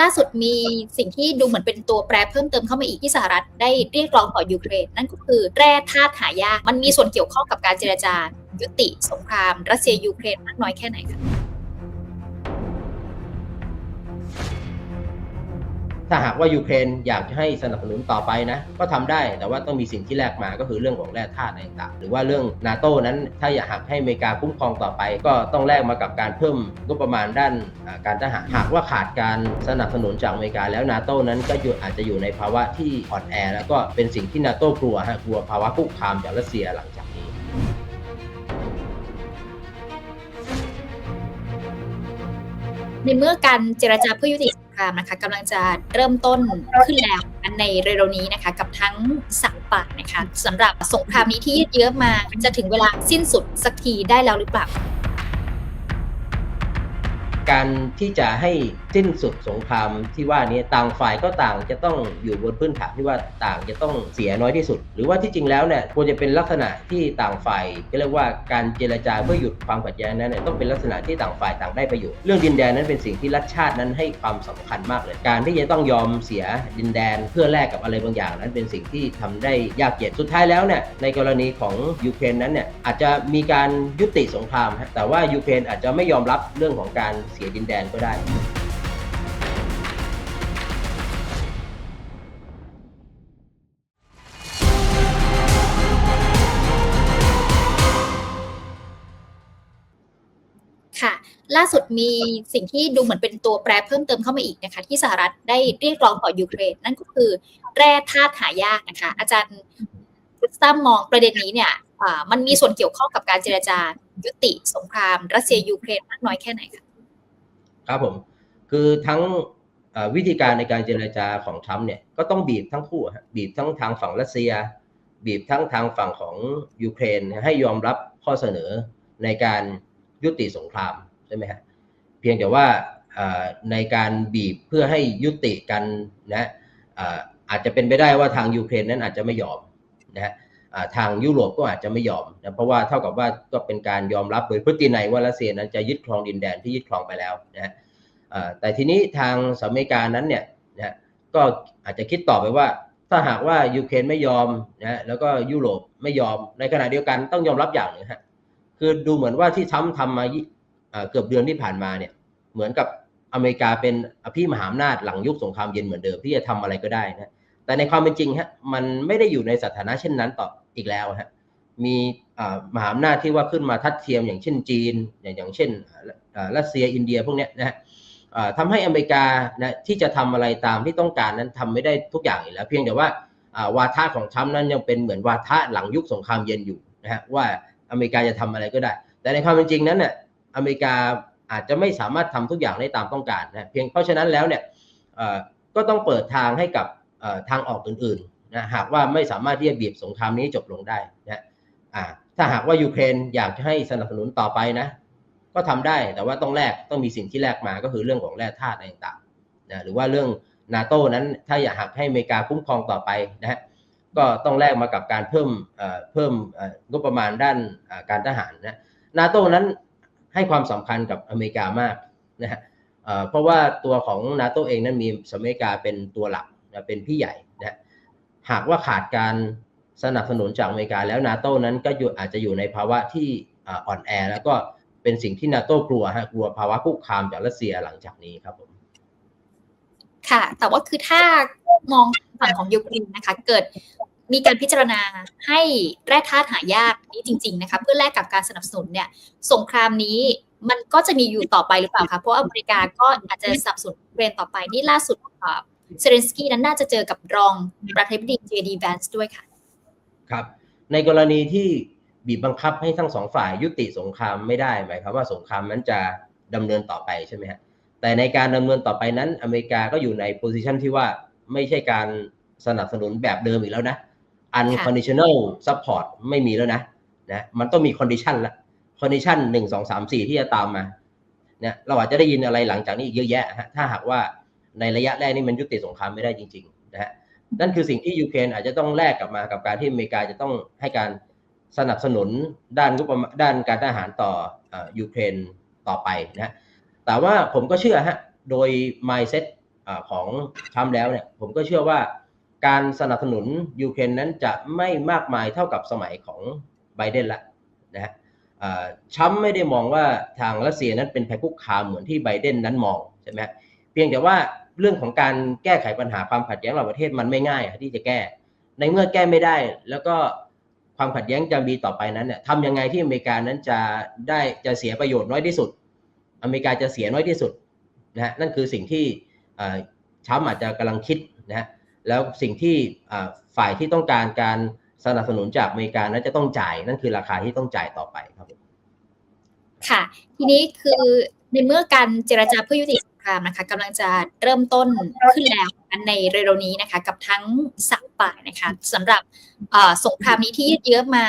ล่าสุดมีสิ่งที่ดูเหมือนเป็นตัวแปรเพิ่มเติมเข้ามาอีกที่สหรัฐได้เรียกร้องต่อยูเครน นั่นก็คือแร่ธาตุหายากมันมีส่วนเกี่ยวข้องกับการเจรจายุติสงคราม รัสเซียยูเครนมากน้อยแค่ไหนคะ ถ้าหากว่ายูเครนอยากจะให้สนับสนุนต่อไปนะ ก็ทำได้แต่ว่าต้องมีสิ่งที่แลกมาก็คือเรื่องของแร่ธาตุอะไรต่างๆหรือว่าเรื่องนาโต้นั้น ถ้าอยากให้อเมริกาคุ้มครองต่อไป ก็ต้องแลกมากับการเพิ่มงบประมาณด้านการทหารหากว่าขาดการสนับสนุนจากอเมริกาแล้วนาโต้นั้นก็อยู่อาจจะอยู่ในภาวะที่อ่อนแอ แล้วก็เป็นสิ่งที่นาโตกลัวฮะกลัวภาวะคุกคามจากรัสเซียหลังจากนี้ในเมื่อการเจรจาเพื่อยุติ สงครามนะคะกำลังจะเริ่มต้นขึ้นแล้วในเร็วๆนี้นะคะ กับทั้งสักป่ากนะคะสำหรับสงครามนี้ที่ยืดเยื้อมาจะถึงเวลาสิ้นสุดสักทีได้แล้วหรือเปล่าการที่จะให้สิ้นสุดสงครามที่ว่านี้ต่างฝ่ายก็ต่างจะต้องอยู่บนพื้นฐานที่ว่าต่างจะต้องเสียน้อยที่สุด หรือว่าที่จริงแล้วเนี่ยควรจะเป็นลักษณะที่ต่างฝ่ายก็เรียกว่าการเจรจาเพื่อหยุดความขัดแย้งนั้นเนี่ยต้องเป็นลักษณะที่ต่างฝ่ายต่างได้ประโยชน์เรื่องดินแดนนั้นเป็นสิ่งที่รัฐชาตินั้นให้ความสำคัญมากเลย การที่จะต้องยอมเสียดินแดนเพื่อแลกกับอะไรบางอย่างนั้นเป็นสิ่งที่ทำได้ยากเย็นสุดท้ายแล้วเนี่ยในกรณีของยูเครนนั้นเนี่ยอาจจะมีการยุติสงคราม แต่ว่ายูเครนอาจจะไม่ยอมรับเรื่องของการเสียดินแดนก็ได้ ล่าสุดมีสิ่งที่ดูเหมือนเป็นตัวแปรเพิ่มเติมเข้ามาอีกนะคะ ที่สหรัฐได้เรียกร้องต่อยูเครนนั่นก็คือแร่ธาตุหายากนะคะ อาจารย์คริสตัมมองประเด็นนี้เนี่ยอ่ามันมีส่วนเกี่ยวข้องกับการเจรจายุติสงคราม รัสเซียยูเครนมากน้อยแค่ไหนคะครับผมคือทั้งวิธีการในการเจรจาของทรัมป์เนี่ยก็ต้องบีบทั้งคู่บีบทั้งทางฝั่งรัสเซีย บีบทั้งทางฝั่งของยูเครนให้ยอมรับข้อเสนอในการยุติสงคราม ใช่ไหมฮะเพียงแต่ว่าในการบีบเพื่อให้ยุติกันนะอาจจะเป็นไปได้ว่าทางยูเครนนั้นอาจจะไม่ยอมนะฮะทางยุโรปก็อาจจะไม่ยอมนะเพราะว่าเท่ากับว่าก็เป็นการยอมรับโดยพฤตินัยว่ารัสเซียนั้นจะยึดครองดินแดนที่ยึดครองไปแล้วนะฮะแต่ทีนี้ทางสหรัฐอเมริกานั้นเนี่ยนะก็อาจจะคิดต่อไปว่า ถ้าหากว่ายูเครนไม่ยอมนะแล้วก็ยุโรปไม่ยอมในขณะเดียวกันต้องยอมรับอย่างหนึ่งฮะคือดูเหมือนว่าที่ทรัมทำมายี่อ่า เกือบเดือนที่ผ่านมาเนี่ย เหมือนกับอเมริกาเป็นอภิมหาอำนาจหลังยุคสงครามเย็นเหมือนเดิมที่จะทำอะไรก็ได้นะแต่ในความเป็นจริงฮะมันไม่ได้อยู่ในสถานะเช่นนั้นต่ออีกแล้วฮะมีอ่ามหาอำนาจที่ว่าขึ้นมาทัดเทียมอย่างเช่นจีนอย่างอย่างเช่นรัสเซียอินเดียพวกเนี้ยนะฮะทำให้อเมริกานะที่จะทำอะไรตามที่ต้องการนั้นทำไม่ได้ทุกอย่างอยู่แล้ว เพียงแต่ว่าวาทะของทรัมป์นั้นยังเป็นเหมือนวาทะหลังยุคสงครามเย็นอยู่นะฮะว่าอเมริกาจะทำอะไรก็ได้ แต่ในความเป็นจริงนั้นเนี่ย อเมริกาอาจจะไม่สามารถทำทุกอย่างได้ตามต้องการนะเพียงเพราะฉะนั้นแล้วเนี่ยก็ต้องเปิดทางให้กับทางออกอื่นๆนะหากว่าไม่สามารถที่จะบีบสงครามนี้จบลงได้นะถ้าหากว่ายูเครนอยากจะให้สนับสนุนต่อไปนะ ก็ทำได้แต่ว่าต้องแลกต้องมีสิ่งที่แลกมาก็คือเรื่องของแร่ธาตุอะไรต่างๆนะหรือว่าเรื่องนาโตนั้นถ้าอยากหักให้อเมริกาคุ้มครองต่อไปนะฮะก็ต้องแลกมากับการเพิ่มเพิ่มงบประมาณด้านการทหารนะนาโตนั้น ให้ความสำคัญกับอเมริกามากนะฮะเอ่อเพราะว่าตัวของนาโตเองนั้นมีสหรัฐอเมริกาเป็นตัวหลักเป็นพี่ใหญ่นะหากว่าขาดการสนับสนุนจากอเมริกาแล้วนาโตนั้นก็อาจจะอยู่ในภาวะที่อ่อนแอ แล้วก็เป็นสิ่งที่นาโต้กลัวฮะกลัวภาวะคุกคามจากรัสเซียหลังจากนี้ครับผมค่ะ แต่ว่าคือถ้า มองฝั่งของยูเครนนะคะ เกิด มีการพิจารณาให้แร่ธาตุหายากนี้จริง ๆ นะคะเพื่อแลกกับการสนับสนุนเนี่ยสงครามนี้มันก็จะมีอยู่ต่อไปหรือเปล่าคะเพราะอเมริกาก็อาจจะสนับสนุนยูเรนต่อไปนี่ล่าสุดเซเลนสกี้นั้นน่าจะเจอกับรองประธานาธิบดีเจดีแวนส์ด้วยค่ะ ครับ ในกรณีที่บีบบังคับให้ทั้งสองฝ่ายยุติสงครามไม่ได้หมายความว่าสงครามนั้นจะดำเนินต่อไปใช่ไหมฮะแต่ในการดำเนินต่อไปนั้น อเมริกาก็อยู่ในโพสิชันที่ว่าไม่ใช่การสนับสนุนแบบเดิมอีกแล้วนะ unconditional support ไม่มีแล้วนะนะมันต้องมี condition ละ condition หนึ่งสองสามสี่ที่จะตามมาเนี่ยเราอาจจะได้ยินอะไรหลังจากนี้อีกเยอะแยะฮะถ้าหากว่าในระยะแรกนี่มันยุติสงครามไม่ได้จริงๆนะฮะนั่นคือสิ่งที่ยูเครนอาจจะต้องแลกกลับมากับการที่อเมริกาจะต้องให้การสนับสนุนด้านงบประมาณด้านการทหารต่อยูเครนต่อไปนะแต่ว่าผมก็เชื่อฮะโดย mindset ของทรัมป์แล้วเนี่ยผมก็เชื่อว่า การสนับสนุนยูเครนนั้นจะไม่มากมายเท่ากับสมัยของไบเดนละนะฮะอ่าทรัมไม่ได้มองว่าทางรัสเซียนั้นเป็นภัยคุกคามเหมือนที่ไบเดนนั้นมองใช่ไหมเพียงแต่ว่าเรื่องของการแก้ไขปัญหาความขัดแย้งระหว่างประเทศมันไม่ง่ายที่จะแก้ ในเมื่อแก้ไม่ได้ แล้วก็ความขัดแย้งจะมีต่อไปนั้นเนี่ยทำยังไงที่อเมริกานั้นจะได้จะเสียประโยชน์น้อยที่สุด อเมริกาจะเสียน้อยที่สุดนะฮะนั่นคือสิ่งที่เอ่อทรัมอาจจะกำลังคิดนะฮะ แล้วสิ่งที่อ่าฝ่ายที่ต้องการการสนับสนุนจากอเมริกานั้นจะต้องจ่ายนั่นคือราคาที่ต้องจ่ายต่อไปครับผมค่ะ ทีนี้คือในเมื่อการเจรจาเพื่อยุติสงครามนะคะกำลังจะเริ่มต้นขึ้นแล้วในเร็วๆนี้นะคะ กับทั้งสามฝ่ายนะคะสำหรับเอ่อสงครามนี้ที่ยืดเยื้อมา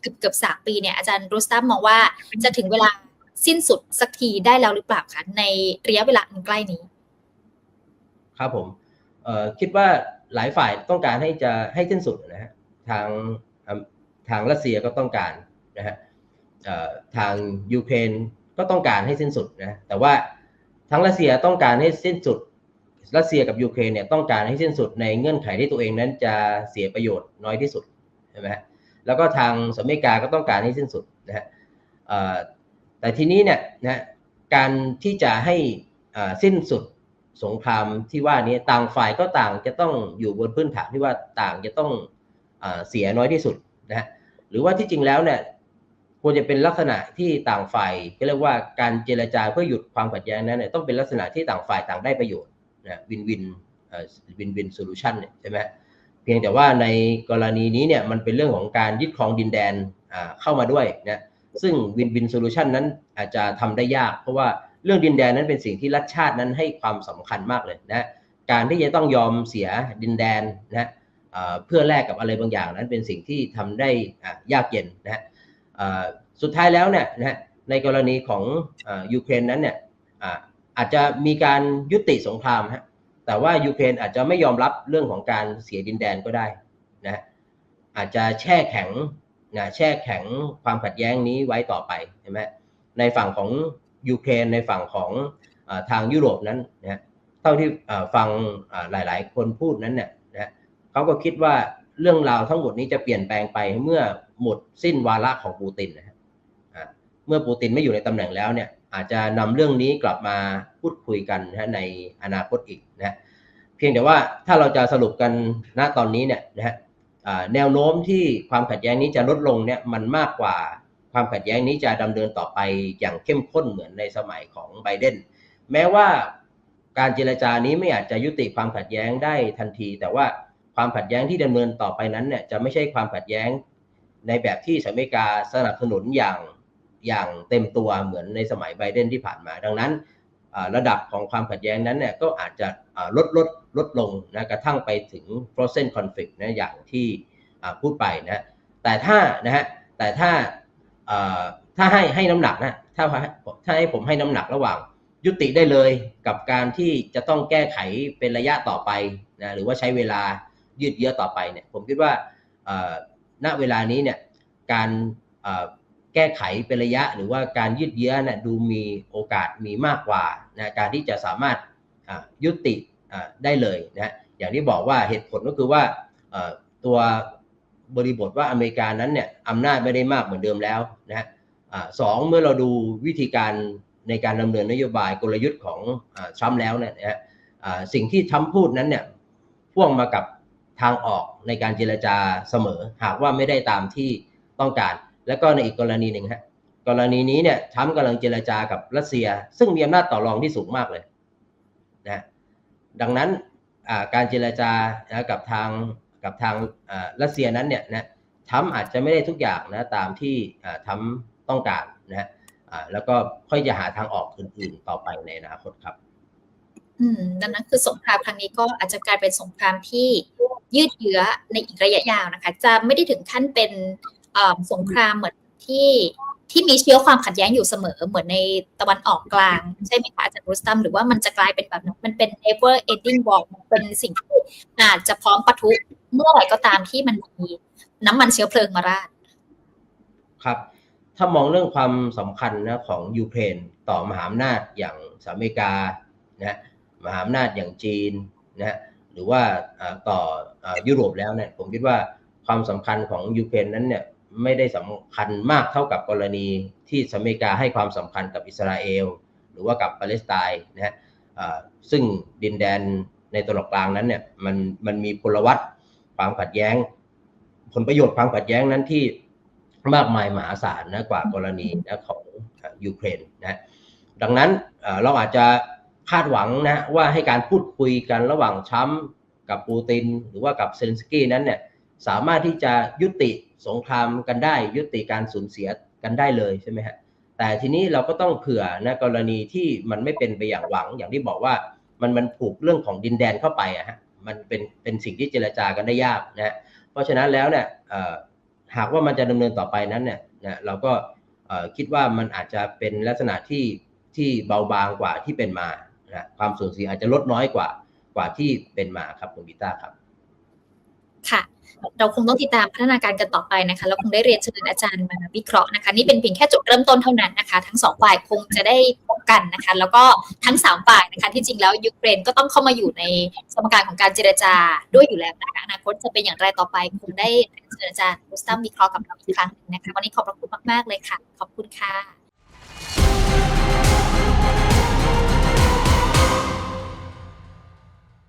เกือบเกือบสามปีเนี่ยอาจารย์รูสตัมมองว่าจะถึงเวลาสิ้นสุดสักทีได้แล้วหรือเปล่าคะในระยะเวลาอันใกล้นี้ ครับผมเอ่อคิดว่า หลายฝ่ายต้องการให้จะให้สิ้นสุดนะฮะทางทางรัสเซียก็ต้องการนะฮะทางยูเครนก็ต้องการให้สิ้นสุดนะแต่ว่าทั้งรัสเซียต้องการให้สิ้นสุดรัสเซียกับยูเครนเนี่ยต้องการให้สิ้นสุดในเงื่อนไขที่ตัวเองนั้นจะเสียประโยชน์น้อยที่สุดใช่ไหมฮะแล้วก็ทางสหรัฐอเมริกาก็ต้องการให้สิ้นสุดนะฮะแต่ทีนี้เนี่ยนะฮะการที่จะให้สิ้นสุด สงครามที่ว่านี้ต่างฝ่ายก็ต่างจะต้องอยู่บนพื้นฐานที่ว่าต่างจะต้องอเสียน้อยที่สุดนะฮะหรือว่าที่จริงแล้วเนี่ยควรจะเป็นลักษณะที่ต่างฝ่ายก็เรียกว่าการเจรจาเพื่อหยุดความขัดแย้งนั้นเนี่ยต้องเป็นลักษณะที่ต่างฝ่ายต่างได้ประโยชน์นะวินวินวินวินโซลูชันเนี่ยใช่ไหมเพียงแต่ว่าในกรณีนี้เนี่ยมันเป็นเรื่องของการยึดครองดินแดนเข้ามาด้วยนะซึ่งวินวินโซลูชันนั้นอาจจะทำได้ยาก เพราะว่า เรื่องดินแดนนั้นเป็นสิ่งที่รัฐชาตินั้นให้ความสำคัญมากเลยนะการที่จะต้องยอมเสียดินแดนนะเพื่อแลกกับอะไรบางอย่างนั้นเป็นสิ่งที่ทำได้ยากเย็นนะสุดท้ายแล้วเนี่ยนะในกรณีของอยูเครนนั้นเนี่ยอาจจะมีการยุติสงครามฮะแต่ว่ายูเครนอาจจะไม่ยอมรับเรื่องของการเสียดินแดนก็ได้นะฮะอาจจะแช่แข็งนะแช่แข็งความขัดแย้งนี้ไว้ต่อไปใช่ไหมในฝั่งของ ยูเครนในฝั่งของอทางยุโรปนั้นนะเท่าที่ฟังหลายๆ คนพูดนั้นเนี่ยนะเขาก็คิดว่าเรื่องราวทั้งหมดนี้จะเปลี่ยนแปลงไปเมื่อหมดสิ้นวาระของปูตินนะฮะอ่าเมื่อปูตินไม่อยู่ในตำแหน่งแล้วเนี่ยอาจจะนำเรื่องนี้กลับมาพูดคุยกันนะในอนาคตอีกนะเพียงแต่ว่าถ้าเราจะสรุปกันณตอนนี้เนี่ยนะฮะแนวโน้มที่ความขัดแย้งนี้จะลดลงเนี่ยมันมากกว่า ความขัดแย้งนี้จะดำเนินต่อไปอย่างเข้มข้นเหมือนในสมัยของไบเดนแม้ว่าการเจรจานี้ไม่อาจจะยุติความขัดแย้งได้ทันที แต่ว่าความขัดแย้งที่ดำเนินต่อไปนั้นเนี่ยจะไม่ใช่ความขัดแย้งในแบบที่สหรัฐอเมริกาสนับสนุนอย่างอย่างเต็มตัวเหมือนในสมัยไบเดนที่ผ่านมา ดังนั้นระดับของความขัดแย้งนั้นเนี่ยก็อาจจะลดลดลดลงนะกระทั่งไปถึง frozen conflict นะอย่างที่พูดไปนะแต่ถ้านะฮะแต่ถ้า ถ้าให้ให้น้ำหนักนะถ้าถ้าให้ผมให้น้ำหนักระหว่าง ยุติได้เลยกับการที่จะต้องแก้ไขเป็นระยะต่อไปนะหรือว่าใช้เวลายืดเยื้อต่อไปเนี่ยผมคิดว่าณเวลานี้เนี่ยการแก้ไขเป็นระยะหรือว่าการยืดเยื้อนะดูมีโอกาสมีมากกว่านะการที่จะสามารถยุติได้เลยนะอย่างที่บอกว่าเหตุผลก็คือว่าตัว บริบทว่าอเมริกานั้นเนี่ยอำนาจไม่ได้มากเหมือนเดิมแล้วนะฮะสองเมื่อเราดูวิธีการในการดำเนินนโยบายกลยุทธ์ของอทรัมป์แล้วเนี่ยนะฮะสิ่งที่ทรัมป์พูดนั้นเนี่ยพ่วงมากับทางออกในการเจรจาเสมอ หากว่าไม่ได้ตามที่ต้องการ แล้วก็ในอีกกรณีหนึ่งฮะกรณีนี้เนี่ยทรัมป์กำลังเจรจากับรัสเซีย ซึ่งมีอำนาจต่อรองที่สูงมากเลยนะดังนั้นการเจรจากับทาง กับทางรัสเซียนั้นเนี่ยนะทำอาจจะไม่ได้ทุกอย่างนะตามที่อ่าทำต้องการนะฮะแล้วก็ค่อยจะหาทางออกอื่นๆต่อไปในอนาคตครับ อืมดังนั้นคือสงครามครั้งนี้ก็อาจจะกลายเป็นสงครามที่ยืดเยื้อในอีกระยะยาวนะคะ จะไม่ได้ถึงขั้นเป็นสงครามเหมือนที่ที่มีเชื้อความขัดแย้งอยู่เสมอเหมือนในตะวันออกกลาง ใช่ไหมคะอาจารย์รุสตัมหรือว่ามันจะกลายเป็นแบบนั้นมันเป็น never ending war มันเป็นสิ่งที่อาจจะพร้อมปะทุ เมื่อไหร่ก็ตามที่มันมีน้ำมันเชื้อเพลิงมาราดครับ ถ้ามองเรื่องความสำคัญนะของยูเครนต่อมหาอำนาจอย่างสหรัฐอเมริกานะมหาอำนาจอย่างจีนนะหรือว่าต่ออยุโรปแล้วเนี่ยผมคิดว่าความสำคัญของยูเครนนั้นเนี่ยไม่ได้สำคัญมากเท่ากับกรณีที่สหรัฐอเมริกาให้ความสำคัญกับอิสราเอล หรือว่ากับปาเลสไตน์นะฮะซึ่งดินแดนในตะวันออกกลางนั้นเนี่ยมันมันมีพลวัต ความขัดแย้ง ผลประโยชน์ความขัดแย้งนั้นที่มากมายมหาศาลนะกว่ากรณีนะของยูเครนนะดังนั้นเราอาจจะคาดหวังนะว่าให้การพูดคุยกันระหว่างทรัมกับปูติน หรือว่ากับเซเลนสกี้นั้นเนี่ยสามารถที่จะยุติสงครามกันได้ ยุติการสูญเสียกันได้เลยใช่ไหมฮะแต่ทีนี้เราก็ต้องเผื่อนะกรณีที่มันไม่เป็นไปอย่างหวังอย่างที่บอกว่ามันมันผูกเรื่องของดินแดนเข้าไปอะฮะ มันเป็นเป็นสิ่งที่เจรจากันได้ยากนะเพราะฉะนั้นแล้วเนี่ยหากว่ามันจะดำเนินต่อไปนั้นเนี่ยนะเราก็คิดว่ามันอาจจะเป็นลักษณะที่ที่เบาบางกว่าที่เป็นมานะความสูญเสียอาจจะลดน้อยกว่ากว่าที่เป็นมาครับคุณบิต้าครับ ค่ะ เราคงต้องติดตามพัฒนาการกันต่อไปนะคะแล้วคงได้เรียนเชิญอาจารย์มาวิเคราะห์นะคะ นี่เป็นเพียงแค่จุดเริ่มต้นเท่านั้นนะคะ ทั้งสองฝ่ายคงจะได้พบกันนะคะ แล้วก็ทั้งสามฝ่ายนะคะ ที่จริงแล้วยูเครนก็ต้องเข้ามาอยู่ในสมการของการเจรจาด้วยอยู่แล้วนะคะอนาคตจะเป็นอย่างไรต่อไปคงได้เรียนเชิญอาจารย์กุสตัมวิเคราะห์กับเราอีกครั้งหนึ่งนะคะวันนี้ขอบพระคุณมากๆเลยค่ะ ขอบคุณค่ะ